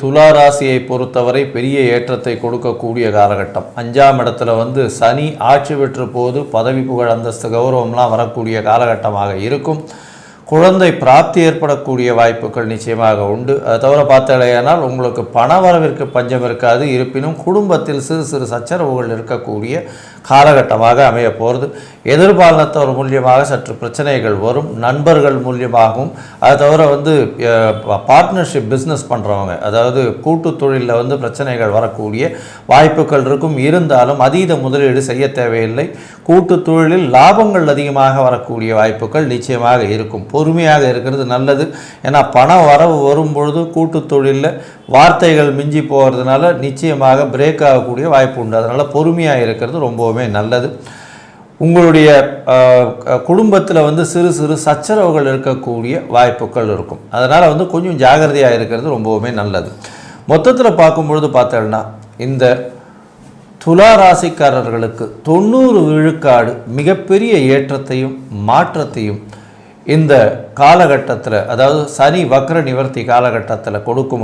துலா ராசியை பொறுத்தவரை பெரிய ஏற்றத்தை கொடுக்கக்கூடிய காலகட்டம். அஞ்சாம் இடத்துல வந்து சனி ஆட்சி பெற்ற போது பதவி புகழ் அந்தஸ்து கௌரவம்லாம் வரக்கூடிய காலகட்டமாக இருக்கும். குழந்தை பிராப்தி ஏற்படக்கூடிய வாய்ப்புகள் நிச்சயமாக உண்டு. அதை தவிர பார்த்தாலேயானால் உங்களுக்கு பண வரவிற்கு பஞ்சம் இருக்காது. இருப்பினும் குடும்பத்தில் சிறு சிறு சச்சரவுகள் இருக்கக்கூடிய காலகட்டமாக அமைய போகிறது. எதிர்பாலனத்தவர் மூலியமாக சற்று பிரச்சனைகள் வரும். நண்பர்கள் மூலியமாகவும். அதை தவிர வந்து பார்ட்னர்ஷிப் பிஸ்னஸ் பண்ணுறவங்க அதாவது கூட்டு தொழிலில் வந்து பிரச்சனைகள் வரக்கூடிய வாய்ப்புகள் இருக்கும். இருந்தாலும் அதீத முதலீடு செய்ய தேவையில்லை. கூட்டு தொழிலில் லாபங்கள் அதிகமாக வரக்கூடிய வாய்ப்புகள் நிச்சயமாக இருக்கும். பொறுமையாக இருக்கிறது நல்லது. ஏன்னா பண வரவு வரும்பொழுது கூட்டு தொழிலில் வார்த்தைகள் மிஞ்சி போகிறதுனால நிச்சயமாக பிரேக் ஆகக்கூடிய வாய்ப்பு உண்டு. அதனால் பொறுமையாக இருக்கிறது ரொம்பவுமே நல்லது. உங்களுடைய குடும்பத்தில் வந்து சிறு சிறு சச்சரவுகள் இருக்கக்கூடிய வாய்ப்புகள் இருக்கும். அதனால் வந்து கொஞ்சம் ஜாகிரதையாக இருக்கிறது ரொம்பவுமே நல்லது. மொத்தத்தில் பார்க்கும்பொழுது பார்த்தோம்னா இந்த துலா ராசிக்காரர்களுக்கு தொண்ணூறு விழுக்காடு மிகப்பெரிய ஏற்றத்தையும் மாற்றத்தையும் இந்த காலகட்டத்தில் அதாவது சனி வக்ர நிவர்த்தி காலகட்டத்தில் கொடுக்கும்